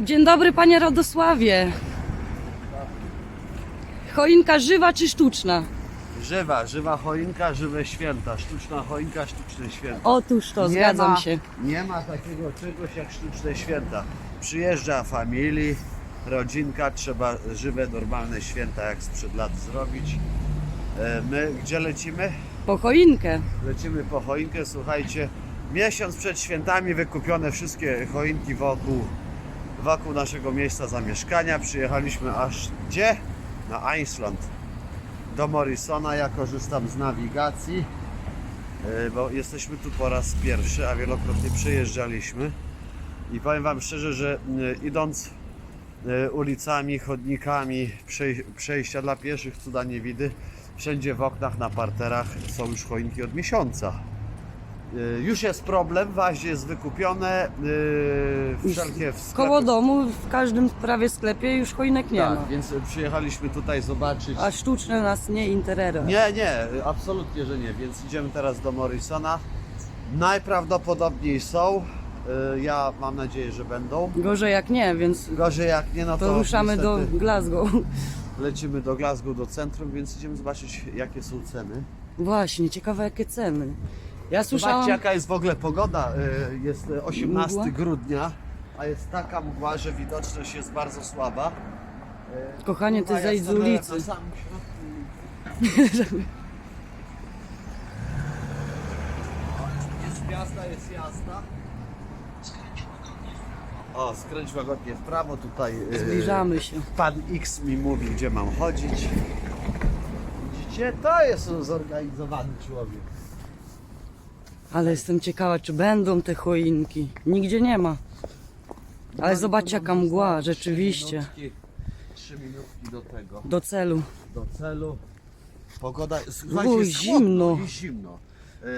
Dzień dobry panie Radosławie. Choinka żywa czy sztuczna? Żywa, żywa choinka, żywe święta. Sztuczna choinka, sztuczne święta. Otóż to, zgadzam ma, się. Nie ma takiego czegoś jak sztuczne święta. Przyjeżdża familii, rodzinka, trzeba żywe, normalne święta jak sprzed lat zrobić. E, My gdzie lecimy? Po choinkę. Lecimy po choinkę, słuchajcie. Miesiąc przed świętami wykupione wszystkie choinki wokół, wokół naszego miejsca zamieszkania. Przyjechaliśmy aż gdzie? Na Iceland. Do Morrisona. Ja korzystam z nawigacji, e, bo jesteśmy tu po raz pierwszy, a wielokrotnie przejeżdżaliśmy. I powiem Wam szczerze, że e, idąc e, ulicami, chodnikami, przej- przejścia dla pieszych, cuda nie widy, wszędzie w oknach, na parterach są już choinki od miesiąca. E, Już jest problem, wazie jest wykupione, e, wszelkie w Koło sklepach- domu, w każdym prawie sklepie już choinek nie tak, ma. więc przyjechaliśmy tutaj zobaczyć. A sztuczne nas nie interesuje. Nie, nie, absolutnie, że nie, więc idziemy teraz do Morrisona. Najprawdopodobniej są. y, Ja mam nadzieję, że będą. Gorzej jak nie, więc Gorzej jak nie, no to, to ruszamy do niestety Glasgow. Lecimy do Glasgow, do centrum, więc idziemy zobaczyć, jakie są ceny. Właśnie, ciekawe jakie ceny. Ja słyszałam, Zobaczcie, jaka jest w ogóle pogoda. Y, Jest 18 Mgła? grudnia, a jest taka mgła, że widoczność jest bardzo słaba. Y, kochanie, ty zejdź z ulicy. Na samym środku. Jest gwiazda, jest jasna. O, skręć łagodnie w prawo, tutaj Zbliżamy się. pan X mi mówi, gdzie mam chodzić. Widzicie, to jest zorganizowany człowiek. Ale jestem ciekawa, czy będą te choinki. Nigdzie nie ma. Ale zobaczcie jaka mgła, rzeczywiście. Trzy minutki, do tego, Do celu. do celu. Pogoda, Było słuchajcie, jest zimno. chłodno i zimno.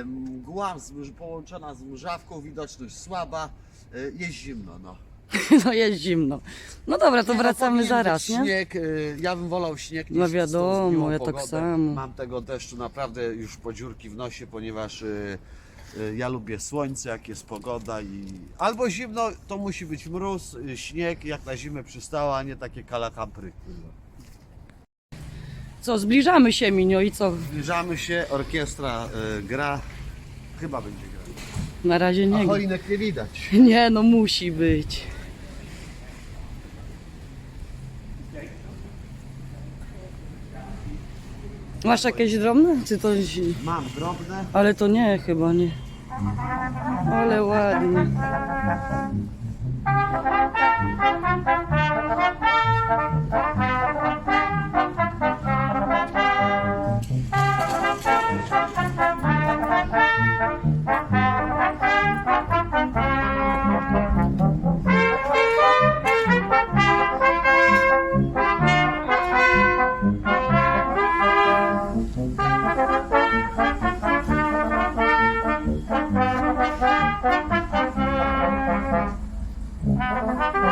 Y, Mgła z- połączona z mrzawką, widoczność słaba, y, jest zimno, no. No jest zimno. No dobra, to Nie, no, wracamy powinien zaraz, być nie? Śnieg, y, ja bym wolał śnieg niż No tą wiadomo, zgniłą ja tak pogodę. samo. Mam tego deszczu naprawdę już po dziurki w nosie, ponieważ y, ja lubię słońce, jak jest pogoda i albo zimno, to musi być mróz, y, śnieg, jak na zimę przystało, a nie takie kalakampry. Co, zbliżamy się, Minio, i co? Zbliżamy się, orkiestra y, gra, chyba będzie grać. Na razie A nie. choinek nie widać. Nie, no musi być. Masz jakieś drobne? Czy to... Mam drobne, Ale to nie, chyba nie. Ale ładnie. Brawo! Uh-huh.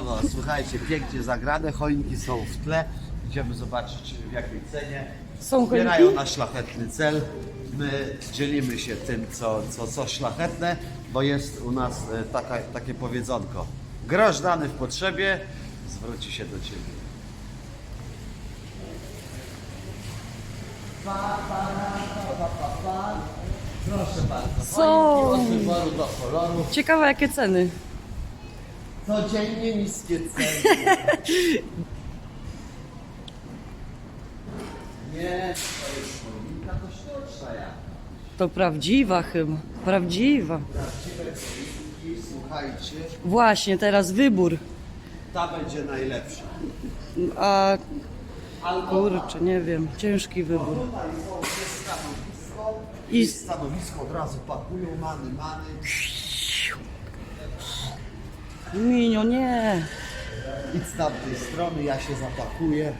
Brawo, słuchajcie, pięknie zagrane, choinki są w tle. Idziemy zobaczyć w jakiej cenie. Są Zbierają na szlachetny cel. My dzielimy się tym, co, co, co szlachetne, bo jest u nas e, taka, takie powiedzonko. Grosz dany w potrzebie zwróci się do Ciebie. Proszę bardzo. Są. Choinki od wyboru do koloru. Ciekawe jakie ceny. Codziennie niskie ceny. Nie, to jest choinka, to sztuczna. To prawdziwa chyba. Prawdziwa. Prawdziwe choinki, słuchajcie, Właśnie, teraz wybór. ta będzie najlepsza. A Albo kurczę, nie wiem, ciężki wybór. tutaj są ze stanowisko I I stanowisko od razu pakują, many, many. Minio, nie. Idź z tamtej strony, ja się zapakuję.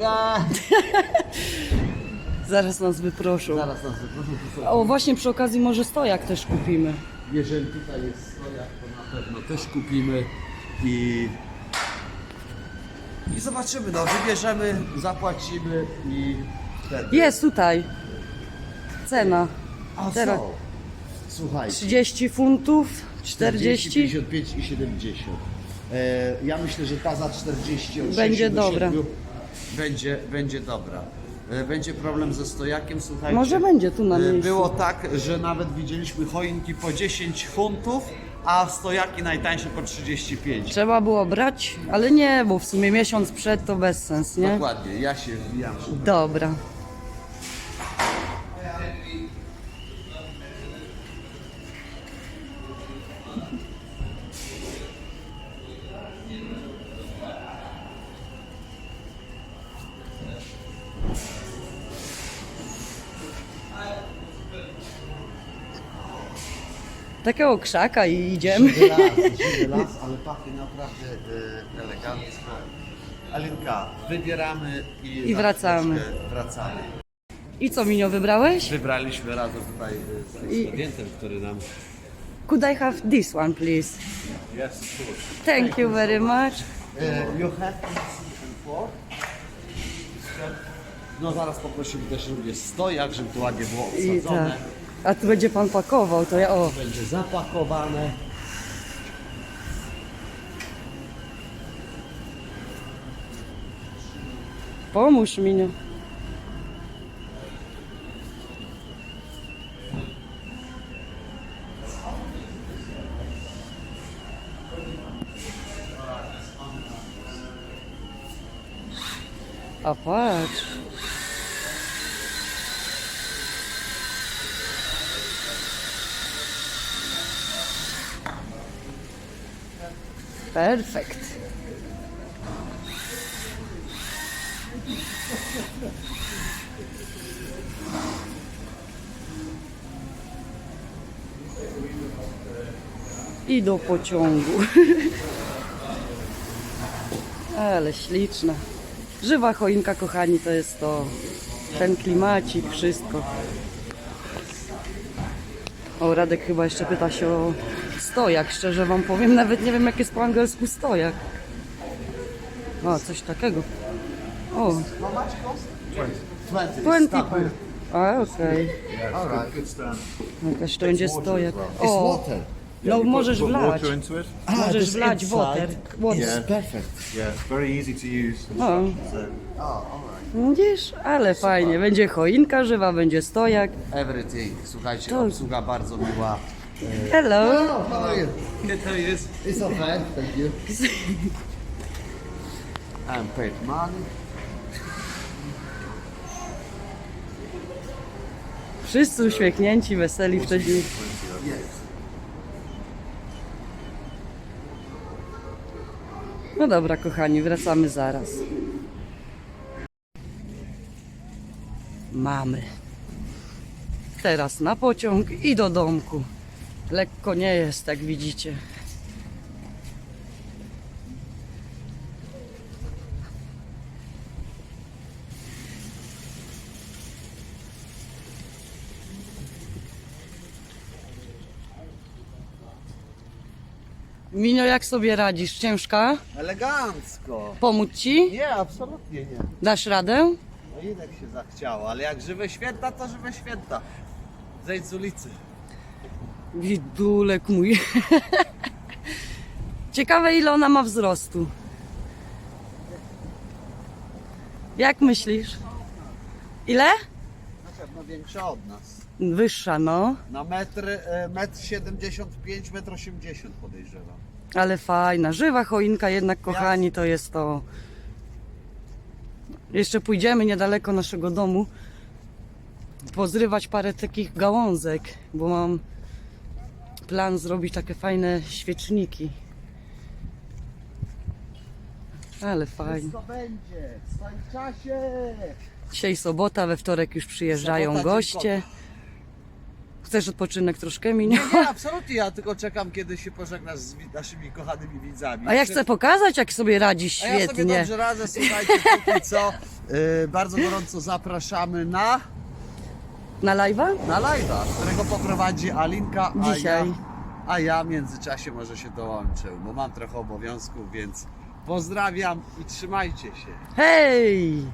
Ja. Zaraz nas wyproszą. Zaraz nas tu są- O, właśnie przy okazji może stojak też kupimy. Jeżeli tutaj jest stojak, to na pewno też kupimy i i zobaczymy, no wybierzemy, zapłacimy i wtedy. Jest tutaj. Cena. A teraz. Słuchajcie. 30 funtów, 40. 55 i 70. E, ja myślę, że ta za 40 od Będzie 6 do dobra. 7 Będzie, będzie dobra. E, będzie problem ze stojakiem, słuchajcie. Może będzie tu na E, miejscu. Było tak, że nawet widzieliśmy choinki po 10 funtów, a stojaki najtańsze po 35. Trzeba było brać, ale nie, bo w sumie miesiąc przed to bez sens, nie? Dokładnie, ja się wbijam. Dobra. Takiego krzaka i idziemy. Żywy las, żywy las, ale pachnie naprawdę e, elegancko. Alinka, wybieramy i, I wracamy. chwileczkę Wracamy. I co, Minio, wybrałeś? Wybraliśmy razem tutaj e, z studientem, który nam... Could I have this one, please? Yes, of course. Thank you very much. E, you have. No zaraz poprosimy też również stojak, żeby to ładnie było I tak. A tu będzie pan pakował, to ja o. Będzie zapakowane. Pomóż Minio. A patrz. Perfekt. I do pociągu. Ale śliczna. Żywa choinka, kochani, to jest to. Ten klimacik, wszystko. O, Radek chyba jeszcze pyta się o stojak. Szczerze wam powiem, nawet nie wiem, jak jest po angielsku stojak. O, coś takiego. O, How much cost? 20. 20 Stop. pound. A, okej. Good stand. Jakaś to będzie stojak. It's O, water. no możesz wlać. water into it. Możesz wlać inside. water. perfect. Yeah, very easy to use. O, So, alright. widzisz? Ale fajnie. Będzie choinka żywa, będzie stojak. Everything. Słuchajcie, obsługa bardzo miła. Hello. Oh, how are you? good to use. It's okay, thank you. And paid money. Wszyscy uśmiechnięci, weseli wtedy. No dobra, kochani, wracamy zaraz. Mamy. Teraz na pociąg i do domku. Lekko nie jest, jak widzicie. Minio, jak sobie radzisz? Ciężka? Elegancko. Pomóc ci? Nie, absolutnie nie. Dasz radę? No i tak się zachciało, ale jak żywe święta, to żywe święta. Zejdź z ulicy. Widulek mój. Ciekawe ile ona ma wzrostu. Jak myślisz? Ile? Na pewno większa od nas. Wyższa, no. Na metr, e, metr 75, metr 80 podejrzewam. Ale fajna. Żywa choinka jednak, kochani, to jest to. Jeszcze pójdziemy niedaleko naszego domu pozrywać parę takich gałązek, bo mam plan zrobić takie fajne świeczniki. Ale fajnie. Wszystko będzie, w swoim czasie. Dzisiaj sobota, we wtorek już przyjeżdżają Sobota, goście. Chcesz odpoczynek troszkę, Minio? Nie, nie, absolutnie, ja tylko czekam, kiedy się pożegnasz z wi- naszymi kochanymi widzami. A ja chcę pokazać, jak sobie radzisz A ja sobie świetnie. dobrze radzę, słuchajcie, póki co. Yy, bardzo gorąco zapraszamy na, Na live'a? na live'a, którego poprowadzi Alinka, a Dzisiaj. ja, a ja w międzyczasie może się dołączę, bo mam trochę obowiązków, więc pozdrawiam i trzymajcie się. Hej!